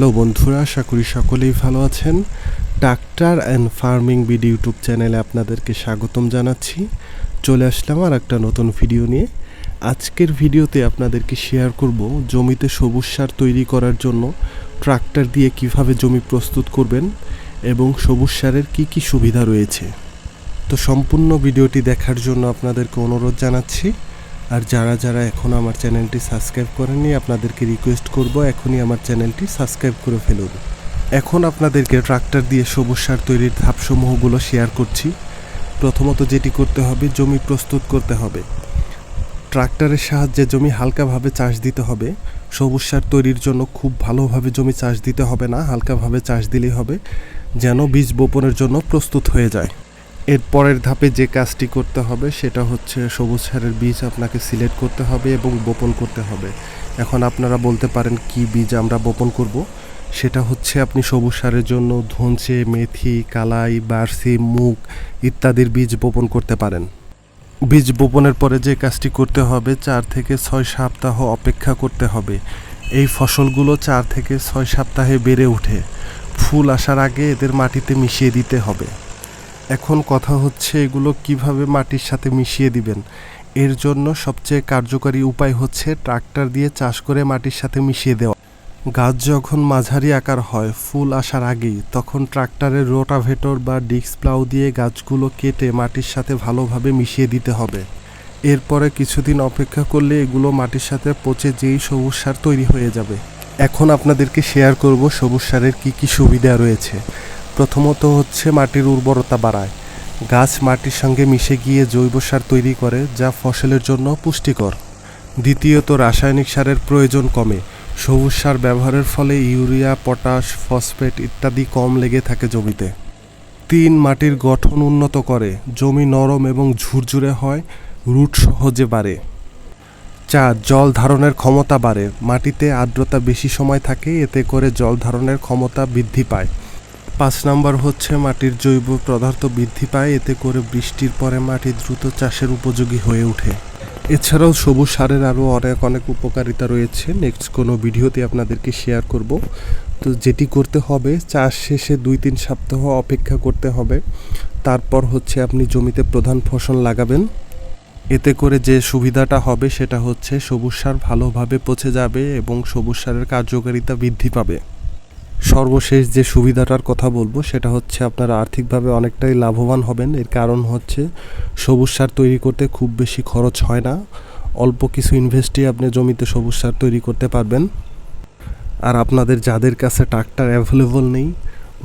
Hello বন্ধুরা, আশা করি সকলেই ভালো আছেন। Doctor and farming BD YouTube চ্যানেলে আপনাদেরকে স্বাগতম জানাচ্ছি। চলে আসলাম আর একটা নতুন ভিডিও নিয়ে। আজকের ভিডিওতে আপনাদেরকে শেয়ার করব জমিতে সবুজ সার তৈরি করার জন্য ট্রাক্টর দিয়ে কীভাবে জমি প্রস্তুত করবেন এবং সবুজ সারের কী কী সুবিধা রয়েছে। তো সম্পূর্ণ ভিডিওটি দেখার জন্য আপনাদেরকে অনুরোধ জানাচ্ছি। আর যারা যারা এখন আমার চ্যানেলটি সাবস্ক্রাইব করেননি, আপনাদেরকে রিকোয়েস্ট করব এখনই আমার চ্যানেলটি সাবস্ক্রাইব করে ফেলুন। এখন আপনাদেরকে ট্রাক্টর দিয়ে সবুজ সার তৈরির ধাপসমূহগুলো শেয়ার করছি। প্রথমত যেটি করতে হবে, জমি প্রস্তুত করতে হবে। ট্রাক্টরের সাহায্যে জমি হালকাভাবে চাষ দিতে হবে। সবুজ সার তৈরির জন্য খুব ভালোভাবে জমি চাষ দিতে হবে না, হালকাভাবে চাষ দিলেই হবে, যেন বীজ বপনের জন্য প্রস্তুত হয়ে যায়। এর পরের ধাপে যে কাজটি করতে হবে, সেটা হচ্ছে সবুজ সারের বীজ আপনাকে সিলেক্ট করতে হবে এবং বপন করতে হবে। এখন আপনারা বলতে পারেন কি বীজ আমরা বপন করব? সেটা হচ্ছে আপনি সবুজ সারের জন্য ধনচে, মেথি, কালাই, বার্সি, মুগ ইত্যাদির বীজ বপন করতে পারেন। বীজ বপনের পরে যে কাজটি করতে হবে, চার থেকে ছয় সপ্তাহ অপেক্ষা করতে হবে। এই ফসলগুলো চার থেকে ছয় সপ্তাহে বেড়ে ওঠে। ফুল আসার আগে এদের মাটিতে মিশিয়ে দিতে হবে। এখন কথা হচ্ছে এগুলো কীভাবে মাটির সাথে মিশিয়ে দিবেন। এর জন্য সবচেয়ে কার্যকরী উপায় হচ্ছে ট্রাক্টর দিয়ে চাষ করে মাটির সাথে মিশিয়ে দেওয়া। গাছ যখন মাঝারি আকার হয়, ফুল আসার আগেই, তখন ট্রাক্টরের রোটাভেটর বা ডিস্ক প্লাউ দিয়ে গাছগুলো কেটে মাটির সাথে ভালোভাবে মিশিয়ে দিতে হবে। এরপরে কিছুদিন অপেক্ষা করলে এগুলো মাটির সাথে পচে যেই সবুজ সার তৈরি হয়ে যাবে। এখন আপনাদেরকে শেয়ার করব সবুজ সারের কী কী সুবিধা রয়েছে। প্রথমত হচ্ছে মাটির উর্বরতা বাড়ায়। গাছ মাটির সঙ্গে মিশে গিয়ে জৈব সার তৈরি করে, যা ফসলের জন্য পুষ্টিকর। দ্বিতীয়ত, রাসায়নিক সারের প্রয়োজন কমে। সবুজ সার ব্যবহারের ফলে ইউরিয়া, পটাশ, ফসফেট ইত্যাদি কম লেগে থাকে জমিতে। তিন, মাটির গঠন উন্নত করে। জমি নরম এবং ঝুরঝুরে হয়, রুট সহজে বাড়ে। চার, জল ধারণের ক্ষমতা বাড়ে। মাটিতে আর্দ্রতা বেশি সময় থাকে, এতে করে জল ধারণের ক্ষমতা বৃদ্ধি পায়। পাঁচ নম্বর হচ্ছে মাটির জৈব পদার্থ বৃদ্ধি পায়, এতে করে বৃষ্টির পরে মাটি দ্রুত চাষের উপযোগী হয়ে ওঠে। এছাড়াও সবুজ সারের আরও অনেক অনেক উপকারিতা রয়েছে। নেক্সট কোনো ভিডিওতে আপনাদেরকে শেয়ার করব। তো যেটি করতে হবে, চাষ শেষে দুই তিন সপ্তাহ অপেক্ষা করতে হবে। তারপর হচ্ছে আপনি জমিতে প্রধান ফসল লাগাবেন। এতে করে যে সুবিধাটা হবে, সেটা হচ্ছে সবুজ সার ভালোভাবে পচে যাবে এবং সবুজ সারের কার্যকারিতা বৃদ্ধি পাবে। সর্বশেষ যে সুবিধাটার কথা বলব, সেটা হচ্ছে আপনারা আর্থিকভাবে অনেকটাই লাভবান হবেন। এর কারণ হচ্ছে সবুজ সার তৈরি করতে খুব বেশি খরচ হয় না। অল্প কিছু ইনভেস্টে আপনি জমিতে সবুজ সার তৈরি করতে পারবেন। আর আপনাদের যাদের কাছে ট্রাক্টর অ্যাভেলেবল নেই,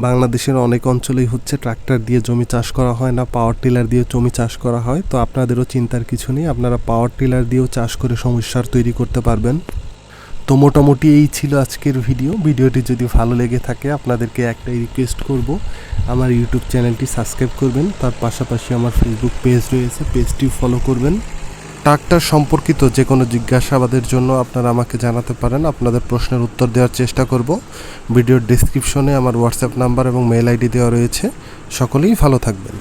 বাংলাদেশের অনেক অঞ্চলেই হচ্ছে ট্রাক্টর দিয়ে জমি চাষ করা হয় না পাওয়ার টিলার দিয়ে জমি চাষ করা হয়। তো আপনাদেরও চিন্তার কিছু নেই, আপনারা পাওয়ার টিলার দিয়েও চাষ করে সমস্যার তৈরি করতে পারবেন। তো মোটামুটি এই ছিল আজকের ভিডিও। ভিডিওটি যদি ভালো লেগে থাকে, আপনাদেরকে একটাই রিকোয়েস্ট করব, আমার ইউটিউব চ্যানেলটি সাবস্ক্রাইব করবেন। তার পাশাপাশি আমার ফেসবুক পেজ রয়েছে পেজটি ফলো করবেন। ট্রাক্টর সম্পর্কিত যে কোনো জিজ্ঞাসাবাদের জন্য আপনারা আমাকে জানাতে পারেন। আপনাদের প্রশ্নের উত্তর দেওয়ার চেষ্টা করব। ভিডিওর ডিসক্রিপশনে আমার হোয়াটসঅ্যাপ নাম্বার এবং মেল আইডি দেওয়া রয়েছে। সকলেই ভালো থাকবেন।